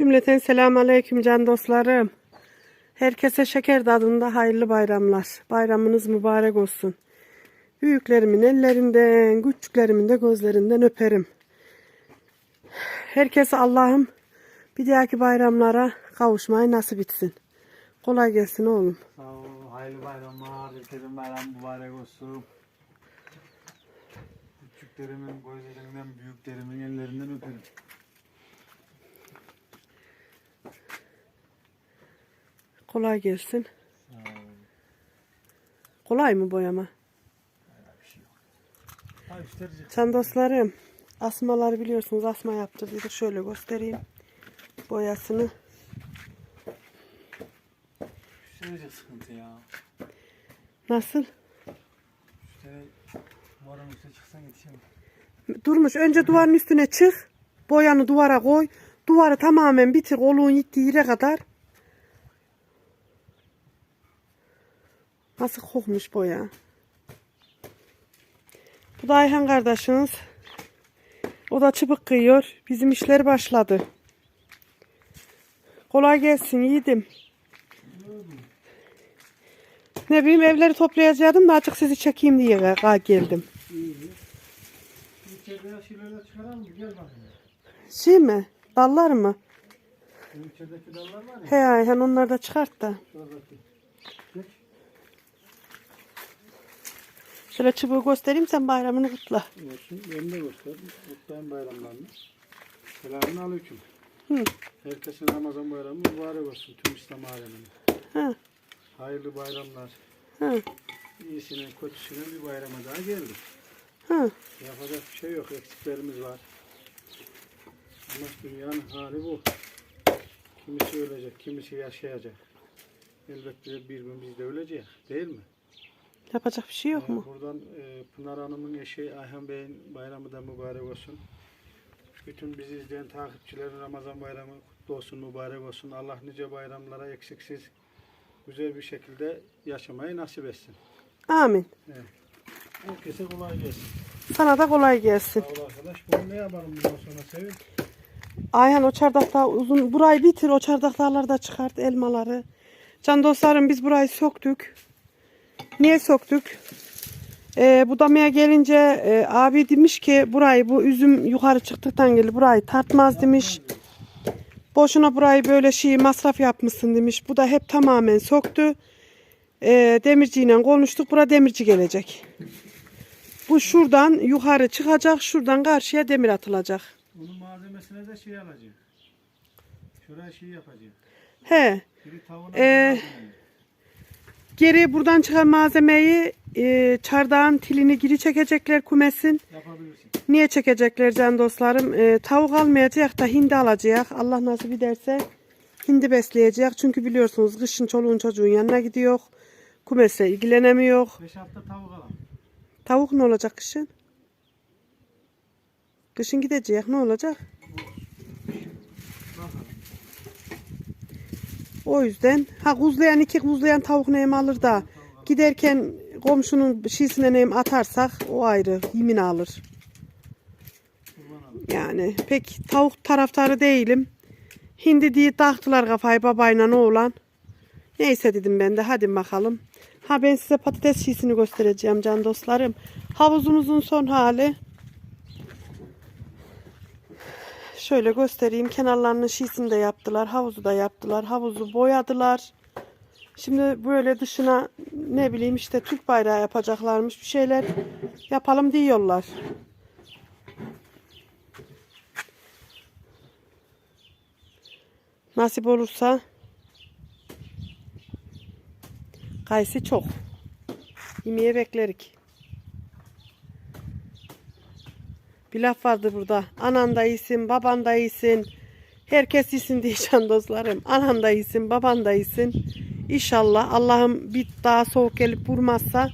Cümleten selamun aleyküm can dostlarım. Herkese şeker tadında hayırlı bayramlar. Bayramınız mübarek olsun. Büyüklerimin ellerinden, küçüklerimin de gözlerinden öperim. Herkese Allah'ım bir dahaki bayramlara kavuşmayı nasip etsin. Kolay gelsin oğlum. Sağ ol, hayırlı bayramlar, herkesin bayram mübarek olsun. Küçüklerimin gözlerinden, büyüklerimin ellerinden öperim. Kolay gelsin. Kolay mı boyama? Şey. Can dostlarım, asmaları biliyorsunuz asma yaptırdık. Şöyle göstereyim boyasını. Gösterecek sıkıntı ya. Nasıl? Duvarın üstüne çıksan yetişemem. Durmuş. Önce duvarın üstüne çık. Boyanı duvara koy. Duvarı tamamen bitir. Oluğun gittiği yere kadar. Nasıl kokmuş boya. Bu da Ayhan kardeşiniz. O da çıbık kıyıyor. Bizim işler başladı. Kolay gelsin yiğidim. Ne bileyim evleri toplayacaktım da açık sizi çekeyim diye geldim. İyi. Şey mi? Dallar mı? İçerideki dallar var ya. He Ayhan onları da çıkart da. Şuradaki. Şöyle çubuğu göstereyim sen bayramını kutla. Olsun. Ben de göster. Kutlayın bayramlarını. Selamun aleyküm. Hı. Herkesin Ramazan bayramı mübarek olsun tüm İslam alemine. Ha, Hayırlı bayramlar. ha, İyisine kötüsüne bir bayrama daha geldik. ha. Yapacak bir şey yok. Eksiklerimiz var. Ama dünyanın hali bu. Kimisi ölecek, kimisi yaşayacak. Elbette bir gün biz de öleceğiz. Değil mi? Yapacak bir şey yok Ee, mu? Buradan e, Pınar Hanım'ın eşi Ayhan Bey'in bayramı da mübarek olsun. Bütün bizi izleyen takipçilerin Ramazan bayramı kutlu olsun, mübarek olsun. Allah nice bayramlara eksiksiz güzel bir şekilde yaşamayı nasip etsin. Amin. Herkese kolay gelsin. Sana da kolay gelsin. Sağ ol arkadaş. Bunu ne yapalım bundan sonra Sevim? Ayhan o çardakta uzun burayı bitir o çardaklarları da çıkart elmaları. Can dostlarım biz burayı söktük. Niye söktük? Ee, budamaya gelince e, abi demiş ki burayı bu üzüm yukarı çıktıktan geldi burayı tartmaz demiş. Boşuna burayı böyle şey masraf yapmışsın demiş. Bu da hep tamamen söktü. Ee, demirciyle konuştuk. Bura demirci gelecek. Bu şuradan yukarı çıkacak. Şuradan karşıya demir atılacak. Bunun malzemesine de şey alacak. Şuraya şey yapacak. He. Biri tavuğuna Ee. Geri buradan çıkan malzemeyi e, çardağın tilini geri çekecekler kumesin. yapabilirsin. Niye çekecekler can dostlarım? E, tavuk almayacak da hindi alacak. Allah nasip ederse hindi besleyecek. Çünkü biliyorsunuz kışın çoluğun çocuğun yanına gidiyor. Kumese ilgilenemiyor. 5 hafta tavuk alalım. Tavuk ne olacak kışın? Kışın gidecek ne olacak? O yüzden ha kuzlayan iki kuzlayan tavuk neyim alır da giderken komşunun şişine neyim atarsak o ayrı yemin alır. Yani pek tavuk taraftarı değilim. Hindi diye taktılar kafayı babayla oğlan. Neyse dedim ben de hadi bakalım. Ha ben size patates şişini göstereceğim can dostlarım. Havuzumuzun son hali. Şöyle göstereyim. Kenarlarının şişini de yaptılar. Havuzu da yaptılar. Havuzu boyadılar. Şimdi böyle dışına ne bileyim işte Türk bayrağı yapacaklarmış. Bir şeyler yapalım diyorlar. Nasip olursa kayısı çok. Yemeğe beklerik. Bir laf vardı burada. Anan da iyisin, baban da iyisin. Herkes iyisin diyeceğim dostlarım. Anan da iyisin, baban da iyisin. İnşallah Allah'ım bir daha soğuk gelip vurmazsa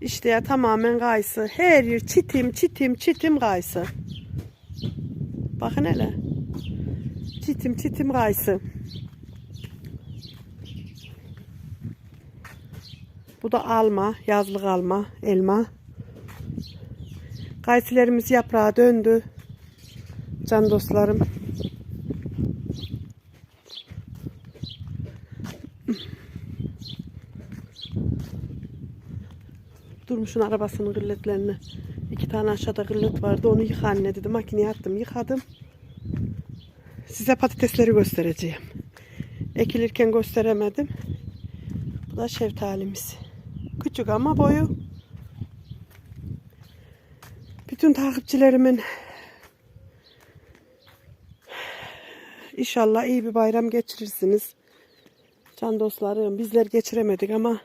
işte ya tamamen kayısı. Her yer çitim, çitim, çitim kayısı. Bakın hele. Çitim çitim kayısı. Bu da alma, yazlık alma, elma. Kaysilerimiz yaprağa döndü. Can dostlarım. Durmuş'un arabasının gırletlerini. iki tane aşağıda gırlet vardı. Onu yıka anne dedi. Makineye attım. Yıkadım. Size patatesleri göstereceğim. Ekilirken gösteremedim. Bu da şeftalimiz. Küçük ama boyu bütün takipçilerimin inşallah iyi bir bayram geçirirsiniz. Can dostlarım bizler geçiremedik ama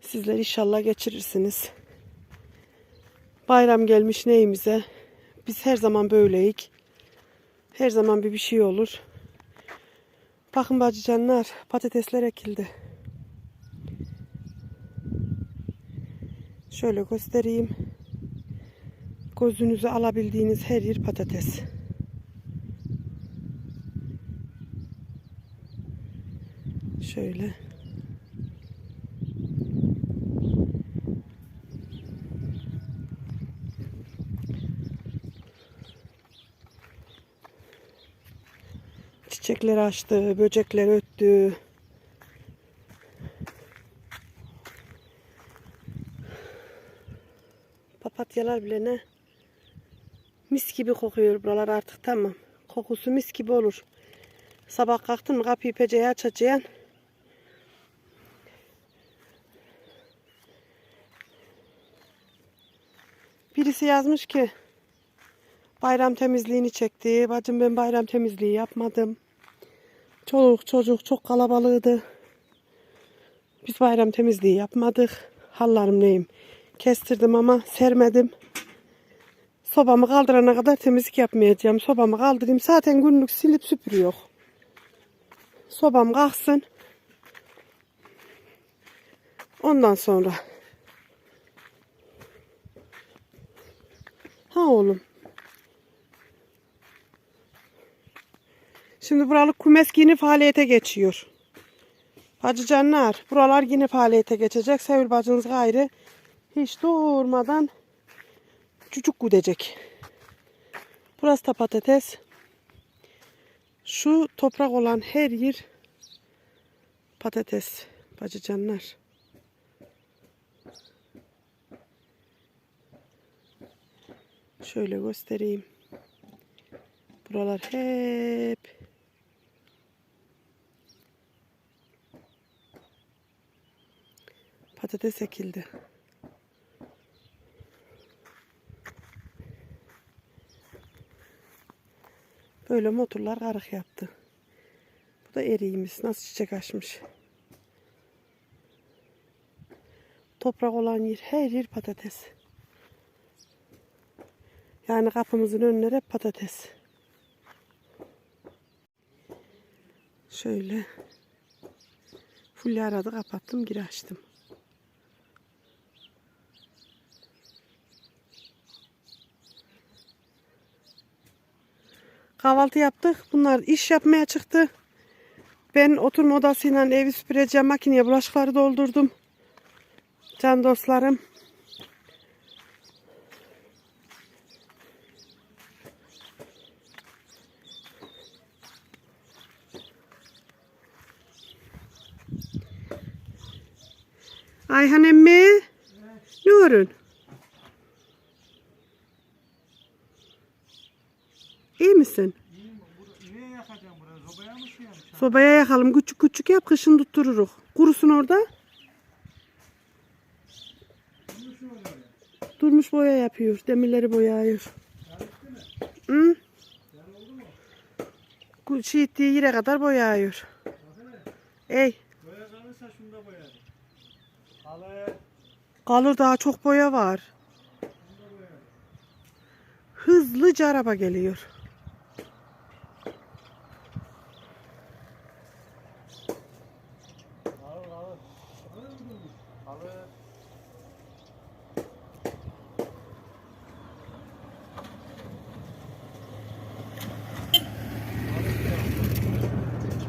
sizler inşallah geçirirsiniz. Bayram gelmiş neyimize. Biz her zaman böyleyik. Her zaman bir bir şey olur. Bakın bacıcanlar patatesler ekildi. Şöyle göstereyim. Gözünüzü alabildiğiniz her yer patates. Şöyle. Çiçekler açtı, böcekler öttü. Papatyalar bile ne? Gibi kokuyor buralar artık tamam. Kokusu mis gibi olur. Sabah kalktın mı kapıyı peceye açacaksın. Birisi yazmış ki bayram temizliğini çekti. Bacım ben bayram temizliği yapmadım. Çoluk çocuk çok kalabalığıydı. Biz bayram temizliği yapmadık. Hallarım neyim. Kestirdim ama sermedim. Sobamı kaldırana kadar temizlik yapmayacağım. Sobamı kaldırayım. Zaten günlük silip süpürüyor. Sobam kalksın. Ondan sonra. Ha oğlum. Şimdi buralık kumes yeni faaliyete geçiyor. Bacı canlar, buralar yine faaliyete geçecek. Sevil bacınız gayrı hiç durmadan çocuk gudecek. Burası da patates. Şu toprak olan her yer patates bacı canlar. Şöyle göstereyim. Buralar hep patates ekildi. Böyle motorlar karık yaptı. Bu da eriğimiz. Nasıl çiçek açmış. Toprak olan yer, her yer patates. Yani kapımızın önleri patates. Şöyle. Fulya aradı kapattım geri açtım. Kahvaltı yaptık. Bunlar iş yapmaya çıktı. Ben oturma odasıyla evi süpüreceğim. Makineye bulaşıkları doldurdum. Can dostlarım. Ayhan emmi. Ne örün? İyi misin? Niye yakacağım buraya? Sobaya mı şey? Sobaya yakalım. Küçük küçük yap kışın tuttururuk. Kurusun orada. Durmuş boya yapıyor. Demirleri boyayıyor. Hı? Bu Şiittiği yere kadar boyayıyor. Ey. Boya kalırsa şunu da boyarım. Halı. Kalır daha çok boya var. Hızlıca araba geliyor. Halı halı. Halı.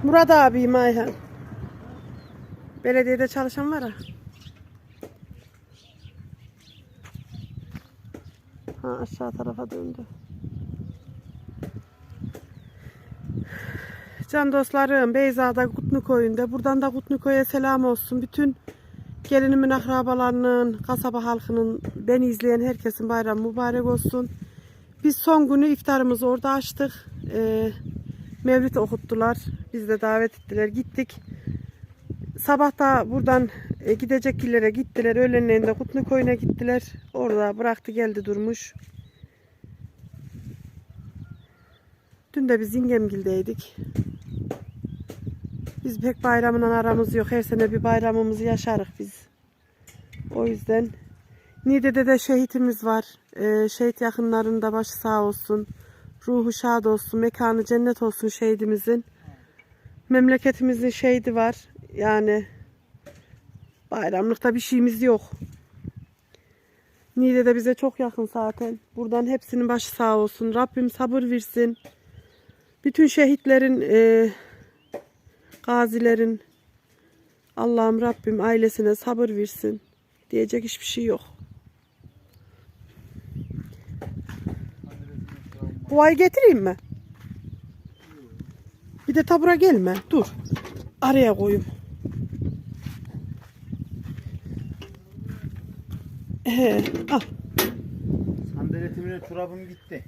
Murat abiyim Ayhan. Belediyede çalışan var ha. Ha aşağı tarafa döndü. Can dostlarım Beyza'da Kutlu Koyun'da. Buradan da Kutlu Koy'a selam olsun. Bütün Gelinimin akrabalarının, kasaba halkının, beni izleyen herkesin bayramı mübarek olsun. Biz son günü iftarımızı orada açtık. Ee, Mevlüt okuttular. Biz de davet ettiler. Gittik. Sabah da buradan e, gidecek illere gittiler. Öğlenleyin de Kutlu Köyü'ne gittiler. Orada bıraktı geldi durmuş. Dün de biz Yengemgil'deydik. Biz pek bayramla aramız yok. Her sene bir bayramımızı yaşarız biz. O yüzden Niğde'de de şehitimiz var. Ee, şehit yakınlarında başı sağ olsun. Ruhu şad olsun. Mekanı cennet olsun şehidimizin. Memleketimizin şehidi var. Yani bayramlıkta bir şeyimiz yok. Niğde'de bize çok yakın zaten. Buradan hepsinin başı sağ olsun. Rabbim sabır versin. Bütün şehitlerin, e, gazilerin Allah'ım Rabbim ailesine sabır versin. Diyecek hiçbir şey yok. Ay getireyim mi? Bir de tabura gelme. Dur. Araya koyayım. He, al. Sandaletimle çorabım gitti.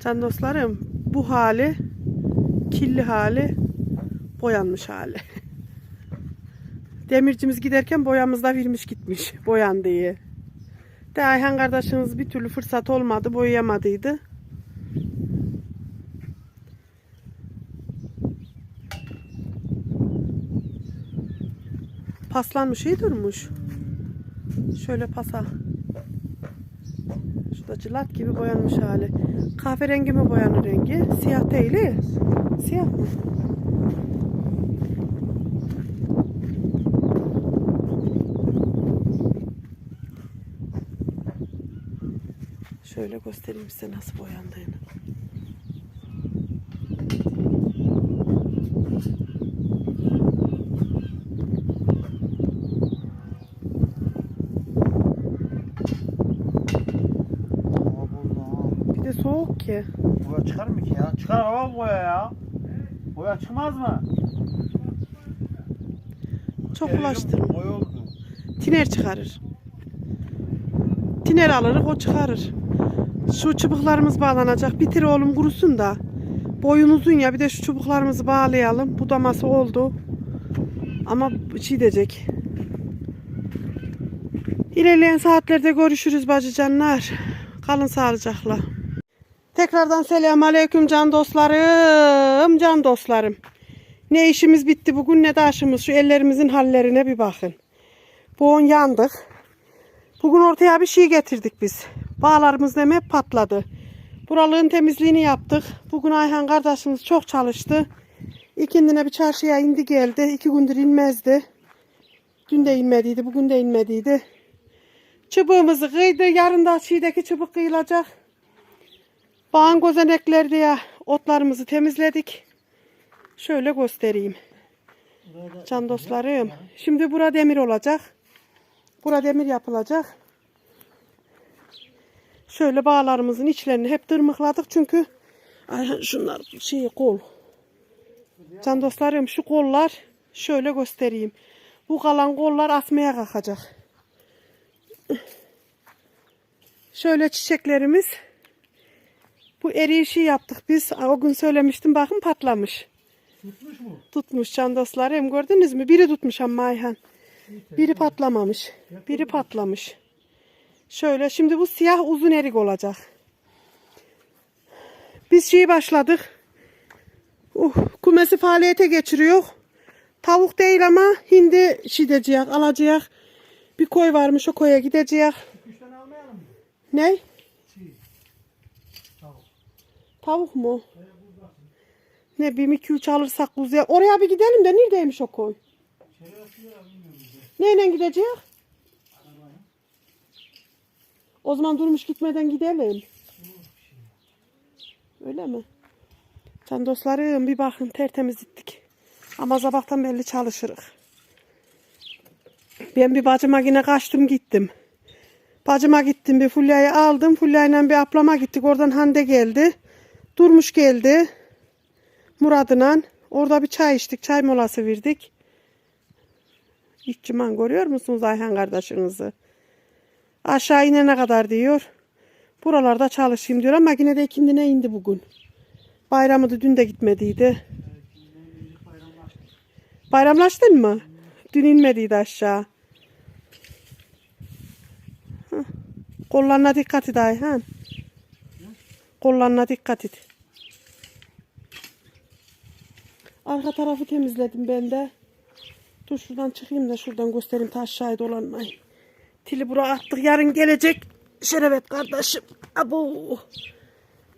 Can dostlarım bu hali kirli hali boyanmış hali. Demircimiz giderken boyamız da vermiş gitmiş boyan diye. De Ayhan kardeşiniz bir türlü fırsat olmadı boyayamadıydı. Paslanmış iyi durmuş. Şöyle pasa. Şu da cılat gibi boyanmış hali. Kahverengi mi boyanır rengi? Siyah değil. he? Siyah mı? Şöyle göstereyim size nasıl boyandığını. Hava bozdu ha. Bir de soğuk ki. Boya çıkar mı ki ya? Çıkar hava boya ya. Boya çıkmaz mı? Çok Elim ulaştırma. Boya oldu. Tiner çıkarır. Tiner alırız o çıkarır. Şu çubuklarımız bağlanacak. Bitir oğlum kurusun da. Boyun uzun ya bir de şu çubuklarımızı bağlayalım. Budaması oldu. Ama şey diyecek. İlerleyen saatlerde görüşürüz bacıcanlar. Kalın sağlıcakla. Tekrardan selam aleyküm can dostlarım, can dostlarım. Ne işimiz bitti bugün ne de. Şu ellerimizin hallerine bir bakın. Boğun yandık. Bugün ortaya bir şey getirdik biz. Bağlarımız nem hep patladı. Buralığın temizliğini yaptık. Bugün Ayhan kardeşimiz çok çalıştı. İkindine bir çarşıya indi geldi. İki gündür inmezdi. Dün de inmediydi, bugün de inmediydi. Çubuğumuzu kıydı. Yarın da çiğdeki çubuk kıyılacak. Bağın gözenekler diye otlarımızı temizledik. Şöyle göstereyim. Can dostlarım. Şimdi bura demir olacak. Bura demir yapılacak. Şöyle bağlarımızın içlerini hep tırmıkladık çünkü Ay, şunlar şey kol. Can dostlarım şu kollar şöyle göstereyim. Bu kalan kollar asmaya kalkacak. Şöyle çiçeklerimiz. Bu erişi yaptık biz. O gün söylemiştim bakın patlamış. Tutmuş mu? Tutmuş can dostlarım gördünüz mü? Biri tutmuş ama Ayhan. Biri patlamamış. Biri patlamış. Şöyle şimdi bu siyah uzun erik olacak. Biz şey başladık. Uh, kumesi faaliyete geçiriyor. Tavuk değil ama hindi şidecek, alacak. Bir koy varmış o koya gidecek. Ne? Tavuk. Mu? Ne bir iki üç alırsak kuzuya. Oraya bir gidelim de neredeymiş o koy? Neyle gidecek? O zaman durmuş gitmeden gidelim. Öyle mi? Can dostlarım bir bakın tertemiz ettik. Ama sabahtan belli çalışırız. Ben bir bacıma yine kaçtım gittim. Bacıma gittim bir Fulya'yı aldım. Fulya'yla bir ablama gittik. Oradan Hande geldi. Durmuş geldi. Murad'la. Orada bir çay içtik. Çay molası verdik. Hiç ciman görüyor musunuz Ayhan kardeşinizi? Aşağı inene kadar diyor. Buralarda çalışayım diyor ama yine de ikindine indi bugün. Bayramı da dün de gitmediydi. Bayramlaştın mı? Dün inmediydi aşağı. Kollarına dikkat et Ayhan. Kollarına dikkat et. Arka tarafı temizledim ben de. Dur şuradan çıkayım da şuradan göstereyim ta aşağıya dolanmayın. Tili buraya attık yarın gelecek. Şerefet kardeşim. Abo.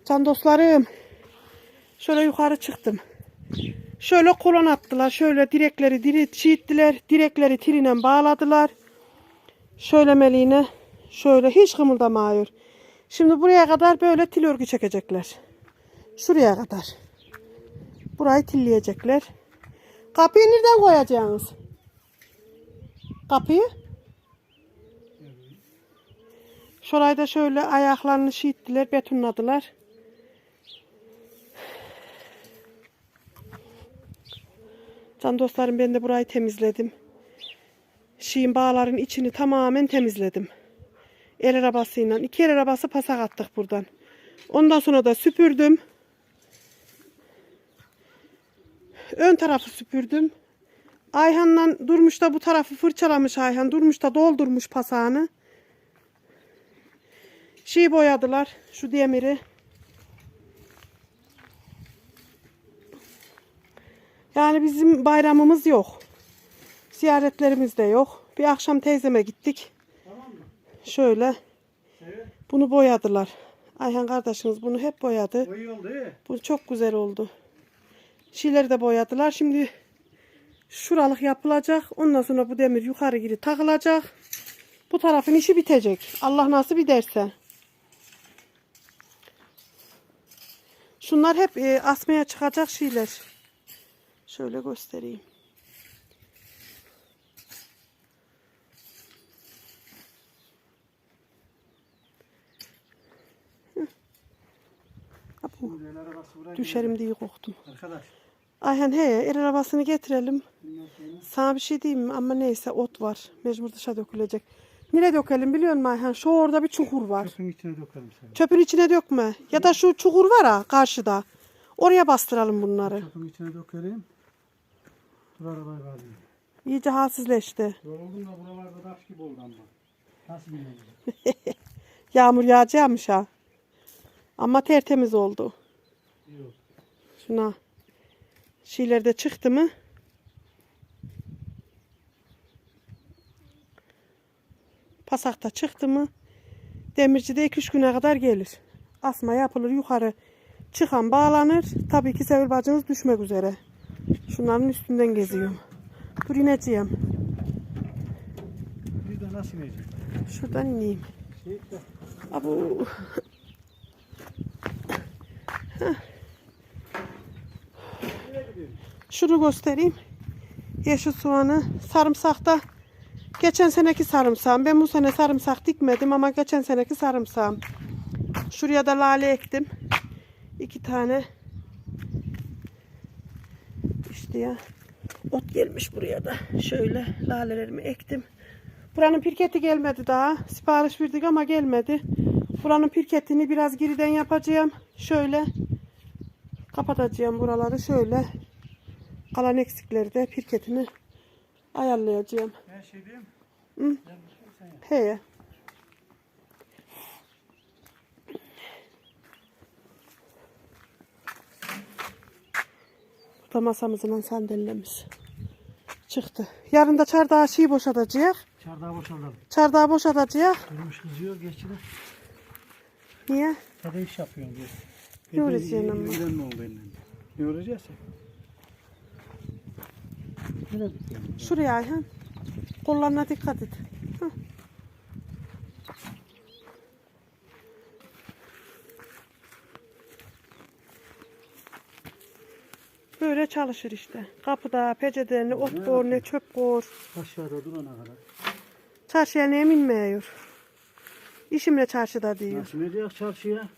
Can dostlarım. Şöyle yukarı çıktım. Şöyle kolon attılar. Şöyle direkleri diri çiğittiler. Direkleri tirine bağladılar. Şöyle meliğine. Şöyle hiç kımıldamıyor. Şimdi buraya kadar böyle til örgü çekecekler. Şuraya kadar. Burayı tilleyecekler. Kapıyı nereden koyacaksınız? Kapıyı? Şurayı da şöyle ayaklarını şiittiler, betonladılar. Can dostlarım ben de burayı temizledim. Şiin bağların içini tamamen temizledim. El arabasıyla. iki el arabası pasak attık buradan. Ondan sonra da süpürdüm. Ön tarafı süpürdüm. Ayhan'la Durmuş da bu tarafı fırçalamış Ayhan. Durmuş da doldurmuş pasağını. Şey boyadılar. Şu demiri. Yani bizim bayramımız yok. Ziyaretlerimiz de yok. Bir akşam teyzeme gittik. Şöyle. Bunu boyadılar. Ayhan kardeşiniz bunu hep boyadı. Bu çok güzel oldu. Şeyleri de boyadılar. Şimdi şuralık yapılacak. Ondan sonra bu demir yukarı geri takılacak. Bu tarafın işi bitecek. Allah nasip ederse. Şunlar hep e, asmaya çıkacak şeyler. Şöyle göstereyim. Buraya Düşerim diye korktum. Arkadaş. Ayhan he el arabasını getirelim. Sana bir şey diyeyim mi? Ama neyse ot var. Mecbur dışa dökülecek. Nereye dökelim biliyor musun Ayhan? Şu orada bir çukur var. Çöpün içine dökelim seni. Çöpün içine dökme. Ya da şu çukur var ha karşıda. Oraya bastıralım bunları. Çöpün içine dökelim. Dur arabayı kaldırayım. İyice halsizleşti. Yoruldum da buralarda taş gibi oldu ama. Nasıl bilmiyorum. Yağmur yağacakmış ha. Ama tertemiz oldu. Oldu. Şuna. Şeyler de çıktı mı? Pasakta çıktı mı? Demirci de 2-3 güne kadar gelir. Asma yapılır yukarı. Çıkan bağlanır. Tabii ki Sevil bacınız düşmek üzere. Şunların üstünden geziyorum. Dur ineceğim. Bir de nasıl inecek? Şuradan ineyim. Şey de. Şunu göstereyim. Yeşil soğanı, sarımsakta geçen seneki sarımsağım. Ben bu sene sarımsak dikmedim ama geçen seneki sarımsağım. Şuraya da lale ektim. İki tane. İşte ya. Ot gelmiş buraya da. Şöyle lalelerimi ektim. Buranın pirketi gelmedi daha. Sipariş verdik ama gelmedi. Buranın pirketini biraz geriden yapacağım. Şöyle kapatacağım buraları şöyle. Kalan eksikleri de pirketini ayarlayacağım. Ben şey diyeyim. Hı. He. Bu da masamızın sandalyemiz. Çıktı. Yarın da çardağı şeyi boşaltacak. Çardağı boşaltalım. Çardağı boşaltacak. Durmuş kızıyor geçti. Niye? Hadi iş yapıyorsun diyor. Ne uğraşıyorsun ama? Neden mi oldu elinden? Ne uğraşacaksın? Gidiyorsun? Şuraya Ayhan. Kollarına dikkat et. Hah. Böyle çalışır işte. Kapıda, peçete, ne ot kor, ne çöp kor. Aşağıda durana kadar. Çarşıya ne minmiyor. İşimle çarşıda diyor. Nasıl ne diyor çarşıya?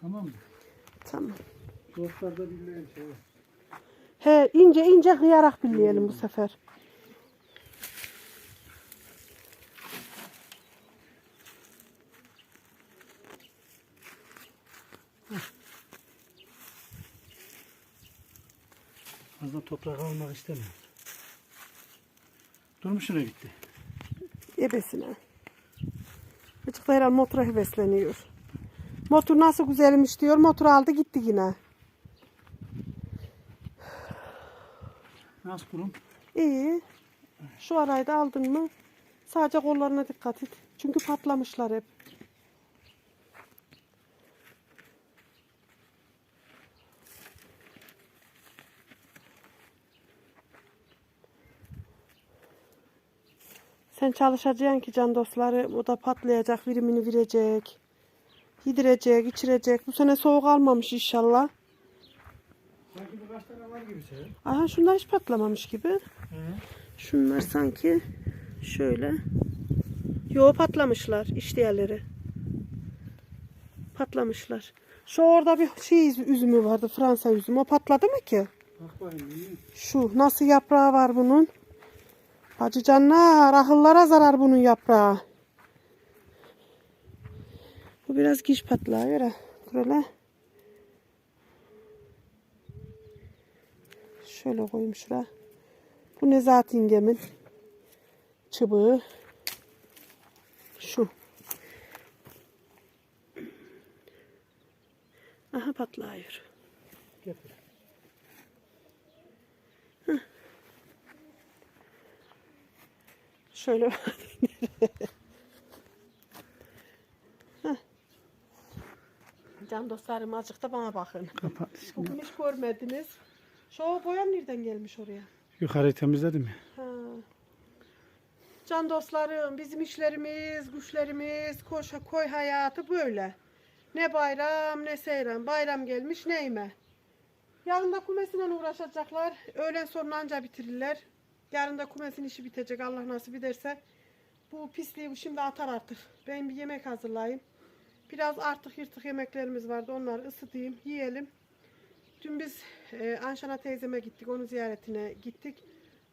Tamam mı? Tamam. Dostlar da billahi şey. He ince ince kıyarak billeyelim bu sefer. Fazla toprak almak istemiyorum. Durmuşuna gitti. Ebesine. Bıcık da herhalde motora hevesleniyor. Motor nasıl güzelmiş diyor. Motor aldı gitti yine. Nasıl kurum? İyi. Şu arayı da aldın mı? Sadece kollarına dikkat et. Çünkü patlamışlar hep. Sen çalışacaksın ki can dostları. O da patlayacak, verimini verecek. Yedirecek, içirecek. Bu sene soğuk almamış inşallah. Sanki birkaç tane var gibi şey. Aha şunlar hiç patlamamış gibi. Hı. Şunlar sanki şöyle. Yo patlamışlar işleyenleri. Patlamışlar. Şu orada bir şey üzümü vardı Fransa üzümü. O patladı mı ki? Şu nasıl yaprağı var bunun? Bacı canlar ahıllara zarar bunun yaprağı. Bu biraz patlıyor. ha. Dur hele. Şöyle koyayım şuraya. Bu Nezahat yengemin çıbığı. Şu. Aha patlıyor. Şöyle Can dostlarım azıcık da bana bakın. Kapat. Bugün hiç görmediniz. Şu boyan nereden gelmiş oraya? Yukarıyı temizledim mi? Ha. Can dostlarım, bizim işlerimiz, güçlerimiz, koş, koy hayatı böyle. Ne bayram ne seyran. Bayram gelmiş neyme. Yarın da kumesiyle uğraşacaklar. Öğlen sonra anca bitirirler. Yarın da kumesin işi bitecek Allah nasip ederse. Bu pisliği şimdi atar artık. Ben bir yemek hazırlayayım. Biraz artık yırtık yemeklerimiz vardı. Onları ısıtayım, yiyelim. Dün biz e, Anşana teyzeme gittik. Onun ziyaretine gittik.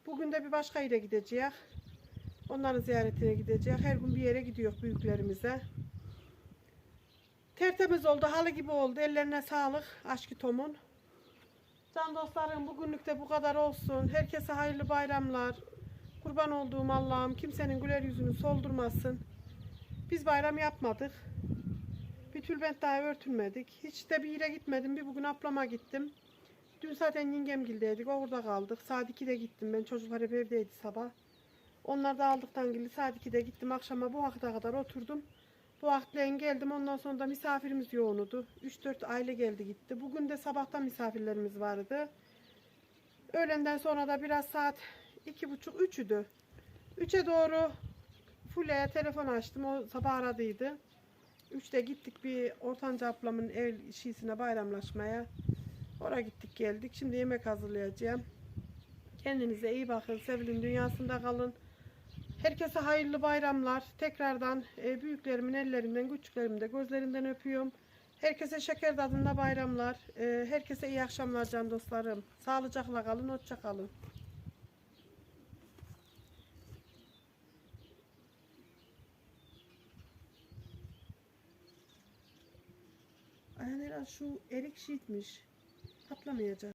Bugün de bir başka yere gideceğiz. Onların ziyaretine gideceğiz. Her gün bir yere gidiyor büyüklerimize. Tertemiz oldu, halı gibi oldu. Ellerine sağlık Aşkı Tom'un. Can dostlarım bugünlük de bu kadar olsun. Herkese hayırlı bayramlar. Kurban olduğum Allah'ım kimsenin güler yüzünü soldurmasın. Biz bayram yapmadık. Tülbent daha örtünmedik. Hiç de bir yere gitmedim. Bir bugün ablama gittim. Dün zaten yengemgildeydik. Orada kaldık. Saat 2'de gittim ben. Çocuklar hep evdeydi sabah. Onlar da aldıktan gibi saat 2'de gittim. Akşama bu vakte kadar oturdum. Bu vakitleyin geldim. Ondan sonra da misafirimiz yoğunudu. 3-4 aile geldi gitti. Bugün de sabahtan misafirlerimiz vardı. Öğlenden sonra da biraz saat 2.30-3'üdü. 3'e doğru Fulya'ya telefon açtım. O sabah aradıydı. 3'te gittik bir ortanca ablamın ev şiisine bayramlaşmaya. Oraya gittik geldik. Şimdi yemek hazırlayacağım. Kendinize iyi bakın. Sevilin dünyasında kalın. Herkese hayırlı bayramlar. Tekrardan e, büyüklerimin ellerinden, küçüklerimin de gözlerinden öpüyorum. Herkese şeker tadında bayramlar. E, herkese iyi akşamlar can dostlarım. Sağlıcakla kalın, hoşça kalın. Herhalde şu erik şiitmiş. Patlamayacak.